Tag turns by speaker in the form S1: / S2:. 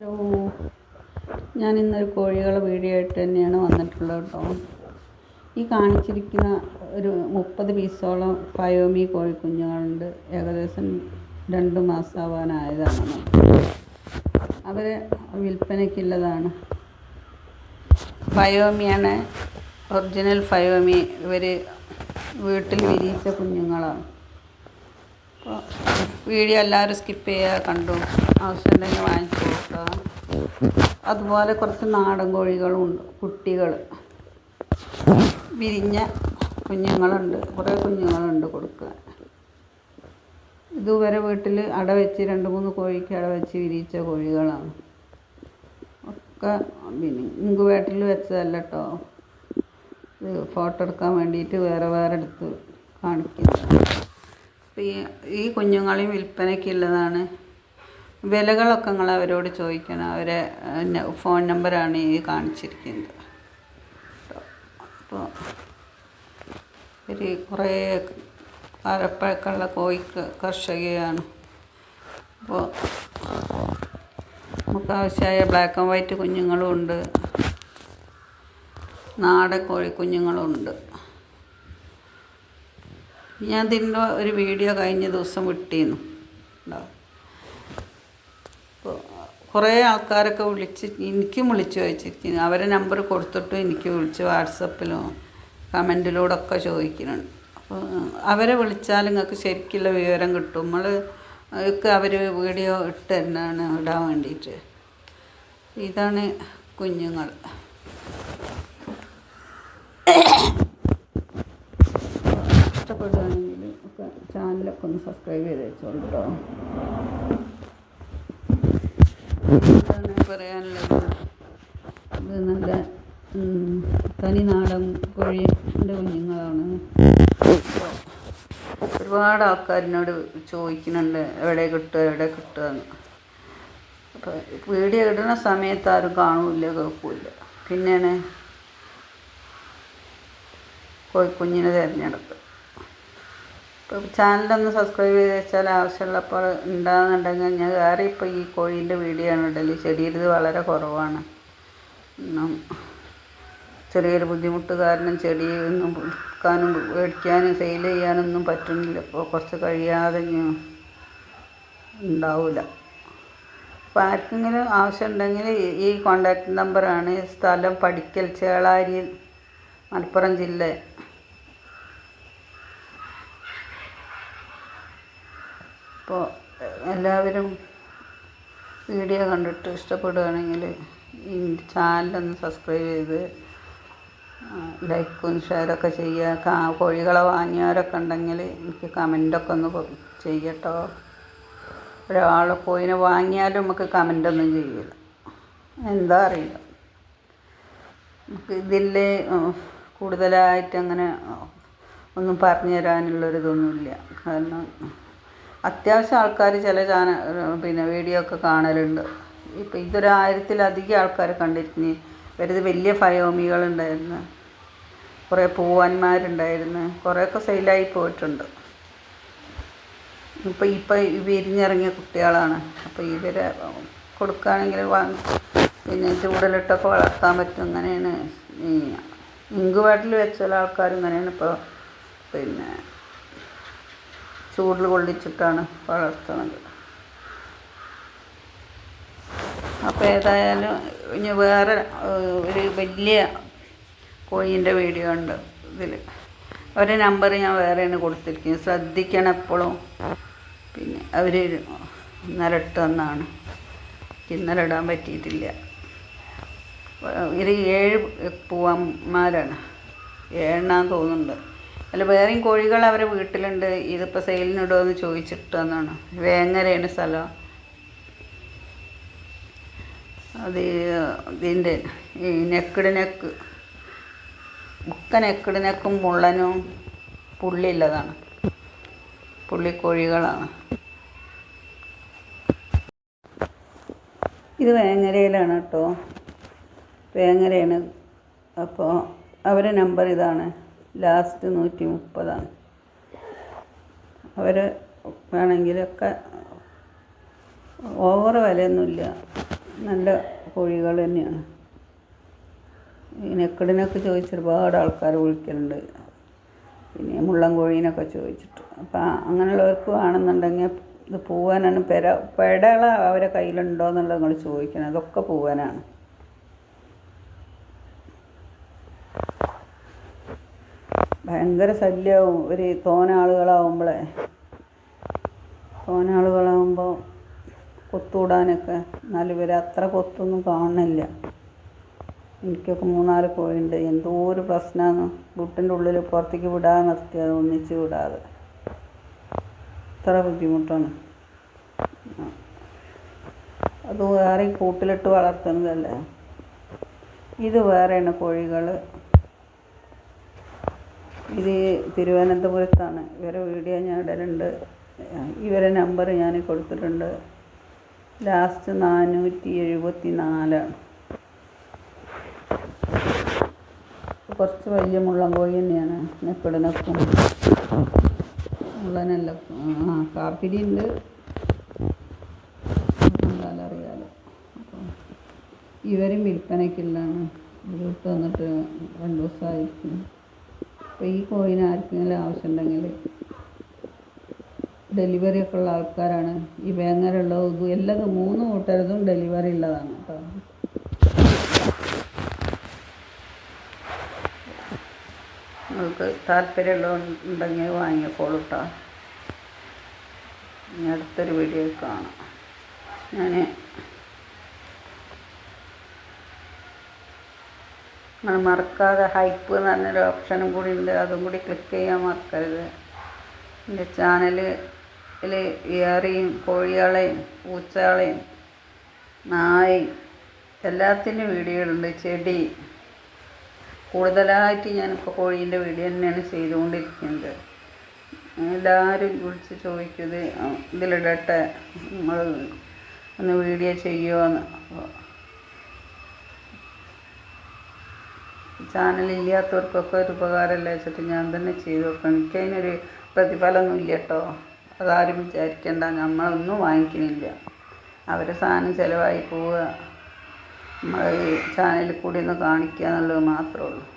S1: Hello ഞാൻ ഇന്നൊരു കോഴികളെ വീഡിയോ ആയിട്ട് തന്നെയാണ് വന്നിട്ടുള്ളത് കേട്ടോ. ഈ കാണിച്ചിരിക്കുന്ന ഒരു മുപ്പത് പീസോളം പയോമി കോഴിക്കുഞ്ഞുങ്ങളുണ്ട്. ഏകദേശം രണ്ട് മാസമാവാനായതാണ് അവർ വിൽപ്പനയ്ക്കുള്ളതാണ്. ഫയോമിയാണ് ഒറിജിനൽ ഫയോമി ഇവർ വീട്ടിൽ വിരിയിച്ച കുഞ്ഞുങ്ങളാണ്. അപ്പോൾ വീഡിയോ എല്ലാവരും സ്കിപ്പ് ചെയ്യുക കണ്ടു? ആവശ്യമുണ്ടെങ്കിൽ വാങ്ങിച്ചു കൊടുക്കുക. അതുപോലെ കുറച്ച് നാടൻ കോഴികളുണ്ട് കുട്ടികൾ. വിരിഞ്ഞ കുഞ്ഞുങ്ങളുണ്ട് കുറേ കുഞ്ഞുങ്ങളുണ്ട് കൊടുക്കുക ഇതുവരെ വീട്ടിൽ അട വെച്ച് രണ്ട് മൂന്ന് കോഴിക്ക് അട വെച്ച് വിരിയിച്ച കോഴികളാണ്. ഒക്കെ പിന്നെ ഇങ്കുവേട്ടിൽ വെച്ചതല്ല കേട്ടോ ഇത് ഫോട്ടോ എടുക്കാൻ വേണ്ടിയിട്ട് വേറെ വേറെ എടുത്ത് കാണിക്കുന്നത് അപ്പോൾ ഈ ഈ കുഞ്ഞുങ്ങളെയും വിൽപ്പനയ്ക്കുള്ളതാണ് വിലകളൊക്കെ നിങ്ങൾ അവരോട് ചോദിക്കണം. അവരെ ഫോൺ നമ്പറാണ് ഈ കാണിച്ചിരിക്കുന്നത്. അപ്പോൾ ഒരു കുറേ കാലപ്പഴക്കമുള്ള കോഴി കർഷകയാണ്. അപ്പോൾ നമുക്ക് ആവശ്യമായ ബ്ലാക്ക് ആൻഡ് വൈറ്റ് കുഞ്ഞുങ്ങളും ഉണ്ട്. നാടൻ കോഴി കുഞ്ഞുങ്ങളും ഉണ്ട് ഞാൻ ഇതിന്റെ ഒരു വീഡിയോ കഴിഞ്ഞ ദിവസം വിട്ടിരുന്നു ഉണ്ടാവും കുറേ ആൾക്കാരൊക്കെ വിളിച്ച് എനിക്കും വിളിച്ച് ചോദിച്ചിരിക്കുന്നു. അവരെ നമ്പർ കൊടുത്തിട്ടും എനിക്ക് വിളിച്ച് വാട്സപ്പിലും കമന്റിലൂടെ ഒക്കെ ചോദിക്കുന്നുണ്ട്. അപ്പോൾ അവരെ വിളിച്ചാൽ നിങ്ങൾക്ക് ശരിക്കുള്ള വിവരം കിട്ടും. നമ്മൾ ഒക്കെ അവർ വീഡിയോ ഇട്ട് തന്നെയാണ് ഇടാൻ വേണ്ടിയിട്ട്. ഇതാണ് കുഞ്ഞുങ്ങൾ. ഇഷ്ടപ്പെടുകയാണെങ്കിൽ ഒക്കെ ചാനലൊക്കെ ഒന്ന് സബ്സ്ക്രൈബ് ചെയ്ത് വെച്ചോളൂ കേട്ടോ പറയാനുള്ളത്. ഇത് നല്ല തനി നാടൻ കോഴിന്റെ കുഞ്ഞുങ്ങളാണ്. ഒരുപാട് ആൾക്കാരിനോട് ചോദിക്കുന്നുണ്ട് എവിടെ കിട്ടുക എവിടെ കിട്ടുക എന്ന്. അപ്പോൾ വീഡിയോ ഇടുന്ന സമയത്ത് ആരും കാണില്ല കേൾക്കില്ല. പിന്നെയാണ് കോഴിക്കുഞ്ഞിനെ തിരഞ്ഞെടുക്കുക ചാനലൊന്ന് സബ്സ്ക്രൈബ് ചെയ്ത് വെച്ചാൽ ആവശ്യമുള്ളപ്പോൾ ഉണ്ടാകുന്നുണ്ടെങ്കിൽ ഞാൻ വേറെ ഇപ്പോൾ ഈ കോഴീന്റെ വീഡിയോ ആണ് ഇടൽ ചെടിയത് വളരെ കുറവാണ്. ചെറിയൊരു ബുദ്ധിമുട്ട് കാരണം ചെടി ഒന്നും എടുക്കാനും മേടിക്കാനും സെയിൽ ചെയ്യാനൊന്നും പറ്റുന്നില്ല. ഇപ്പോൾ കുറച്ച് കഴിയാതെ ഉണ്ടാവില്ല അപ്പോൾ ആർക്കെങ്കിലും ആവശ്യമുണ്ടെങ്കിൽ ഈ- കോണ്ടാക്ട് നമ്പറാണ്. സ്ഥലം പഠിക്കൽ ചേളാരി മലപ്പുറം ജില്ല. അപ്പോൾ എല്ലാവരും വീഡിയോ കണ്ടിട്ട് ഇഷ്ടപ്പെടുകയാണെങ്കിൽ ഈ ചാനലൊന്ന് സബ്സ്ക്രൈബ് ചെയ്ത് ലൈക്കും ഷെയറൊക്കെ ചെയ്യുക. കോഴികളെ വാങ്ങിയവരൊക്കെ ഉണ്ടെങ്കിൽ എനിക്ക് കമന്റൊക്കെ ഒന്ന് ചെയ്യട്ടോ. ഒരാൾ കോഴിനെ വാങ്ങിയാലും നമുക്ക് കമന്റൊന്നും ചെയ്യില്ല. എന്താ അറിയില്ല. നമുക്ക് ഇതിൽ കൂടുതലായിട്ട് അങ്ങനെ ഒന്നും പറഞ്ഞു തരാനുള്ളൊരിതൊന്നുമില്ല. കാരണം അത്യാവശ്യം ആൾക്കാർ ചില ചാനൽ പിന്നെ വീഡിയോ ഒക്കെ കാണലുണ്ട്. ഇപ്പം ഇതൊരു ആയിരത്തിലധികം ആൾക്കാർ കണ്ടിരുന്നു. ഇവരിത് വലിയ ഫയോമികളുണ്ടായിരുന്നു. കുറേ പൂവാന്മാരുണ്ടായിരുന്നു. കുറേയൊക്കെ സെയിലായി പോയിട്ടുണ്ട്. ഇപ്പം ഇപ്പം വിരിഞ്ഞിറങ്ങിയ കുട്ടികളാണ്. അപ്പോൾ ഇവരെ കൊടുക്കുകയാണെങ്കിൽ പിന്നെ ചൂടലിട്ടൊക്കെ വളർത്താൻ പറ്റും. അങ്ങനെയാണ് ഈ ഇങ്കുവാട്ടിൽ വെച്ച ആൾക്കാർ ഇങ്ങനെയാണ് ഇപ്പോൾ പിന്നെ ചൂടിൽ കൊള്ളിച്ചിട്ടാണ് വളർത്തുന്നത് അപ്പോൾ ഏതായാലും ഇനി വേറെ ഒരു വലിയ കോഴീന്റെ വീഡിയോ ഉണ്ട് ഇതിൽ ഒരു നമ്പർ ഞാൻ വേറെയാണ് കൊടുത്തിരിക്കുന്നത്. ശ്രദ്ധിക്കണം എപ്പോഴും. പിന്നെ അവർ ഇന്നലെ വന്നാണ് ഇന്നലെ ഇടാൻ പറ്റിയിട്ടില്ല. ഇത് ഏഴ് പൂവന്മാരാണ്. ഏഴെണ്ണാന്ന് തോന്നുന്നുണ്ട്. അല്ല വേറെയും കോഴികൾ അവരെ വീട്ടിലുണ്ട്. ഇതിപ്പോൾ സെയിലിനിടുമോ എന്ന് ചോദിച്ചിട്ട് എന്നാണ് വേങ്ങരയാണ് സ്ഥലം. അത് ഇതിന്റെ ഈ നെക്കിട് നെക്ക് ബുക്ക നെക്കിട് നെക്കും മുള്ളനും പുള്ളിയുള്ളതാണ്. പുള്ളിക്കോഴികളാണ്. ഇത് വേങ്ങരയിലാണ് കേട്ടോ വേങ്ങരയാണ്. അപ്പോൾ അവരെ നമ്പർ ഇതാണ്. ലാസ്റ്റ് നൂറ്റി മുപ്പതാണ് അവർ വേണമെങ്കിലൊക്കെ ഓവർ വിലയൊന്നുമില്ല. നല്ല കോഴികൾ തന്നെയാണ്. ഈ നെക്കടിനൊക്കെ ചോദിച്ച് ഒരുപാട് ആൾക്കാർ വിളിക്കലുണ്ട്. പിന്നെ മുള്ളൻ കോഴീനൊക്കെ ചോദിച്ചിട്ട്. അപ്പം അങ്ങനെയുള്ളവർക്ക് വേണമെന്നുണ്ടെങ്കിൽ ഇത് പൂവാനാണ് പെര പെടകള അവരെ കയ്യിലുണ്ടോ എന്നുള്ളത് നിങ്ങൾ ചോദിക്കണം. അതൊക്കെ പൂവാനാണ്. ഭയങ്കര ശല്യമാവും ഒരു തോന തോനാളുകളാവുമ്പോൾ കൊത്തൂടാനൊക്കെ എന്നാൽ ഇവർ അത്ര കൊത്തൊന്നും കാണുന്നില്ല എനിക്കൊക്കെ മൂന്നാൽ കോഴിയുണ്ട് എന്തോ ഒരു പ്രശ്നമാണ് വീട്ടിന്റെ ഉള്ളിൽ പുറത്തേക്ക് വിടാതെ നിർത്തിയത് ഒന്നിച്ച് വിടാതെ. അത്ര ബുദ്ധിമുട്ടാണ്. അത് വേറെ കൂട്ടിലിട്ട് വളർത്തുന്നതല്ലേ. ഇത് വേറെയാണ് കോഴികൾ ഇത് തിരുവനന്തപുരത്താണ്. ഇവരെ വീഡിയോ ഞാൻ ഇടലുണ്ട്. ഇവരെ നമ്പർ ഞാൻ കൊടുത്തിട്ടുണ്ട്. ലാസ്റ്റ് നാനൂറ്റി എഴുപത്തി നാലാണ് കുറച്ച് വലിയ മുള്ളം കോഴി തന്നെയാണ് നെക്കിടനൊക്കും മുള്ളനല്ല ആ കാപ്പിരി ഉണ്ട്. അറിയാലോ. ഇവരും വിൽപ്പനയ്ക്കുള്ളതാണ് ഇവിടുത്ത് വന്നിട്ട് രണ്ട് ദിവസമായിരിക്കും. അപ്പോൾ ഈ കോയിൻ ആർക്കെങ്കിലും ആവശ്യമുണ്ടെങ്കിൽ ഡെലിവറി ഒക്കെ ഉള്ള ആൾക്കാരാണ്. ഈ വേങ്ങരയുള്ളതും ഇതും എല്ലതും മൂന്ന് കൂട്ടരതും ഡെലിവറി ഉള്ളതാണ് കേട്ടോ. നിങ്ങൾക്ക് താല്പര്യമുള്ള ഉണ്ടെങ്കിൽ വാങ്ങിക്കോളൂ കേട്ടോ ഇനി അടുത്തൊരു വീഡിയോ കാണാം. ഞാൻ നിങ്ങൾ മറക്കാതെ ഹൈപ്പ് എന്ന് പറഞ്ഞൊരു ഓപ്ഷനും കൂടി ഉണ്ട്. അതും കൂടി ക്ലിക്ക് ചെയ്യാൻ മറക്കരുത്. എന്റെ ചാനലിൽ ഏറിയും കോഴികളെയും പൂച്ചകളെയും നായയും എല്ലാത്തിന്റെ വീഡിയോകളുണ്ട് ചെടി. കൂടുതലായിട്ട് ഞാനിപ്പോൾ കോഴീന്റെ വീഡിയോ തന്നെയാണ് ചെയ്തുകൊണ്ടിരിക്കുന്നത്. എല്ലാവരും വിളിച്ച് ചോദിക്കും ഇത് ഇതിലിടട്ടെ. നിങ്ങൾ ഒന്ന് വീഡിയോ ചെയ്യുമോയെന്ന് ചാനലില്ലാത്തവർക്കൊക്കെ ഒരു ഉപകാരമല്ല വെച്ചിട്ട് ഞാൻ തന്നെ ചെയ്തു കൊടുക്കണം എനിക്കതിനൊരു പ്രതിഫലമൊന്നും ഇല്ല കേട്ടോ. അതാരും വിചാരിക്കേണ്ട. നമ്മളൊന്നും വാങ്ങിക്കണില്ല. അവരെ സാധനം ചിലവായി പോവുക. നമ്മൾ ഈ ചാനലിൽ കൂടി ഒന്ന് കാണിക്കുക എന്നുള്ളത് മാത്രമേ ഉള്ളൂ.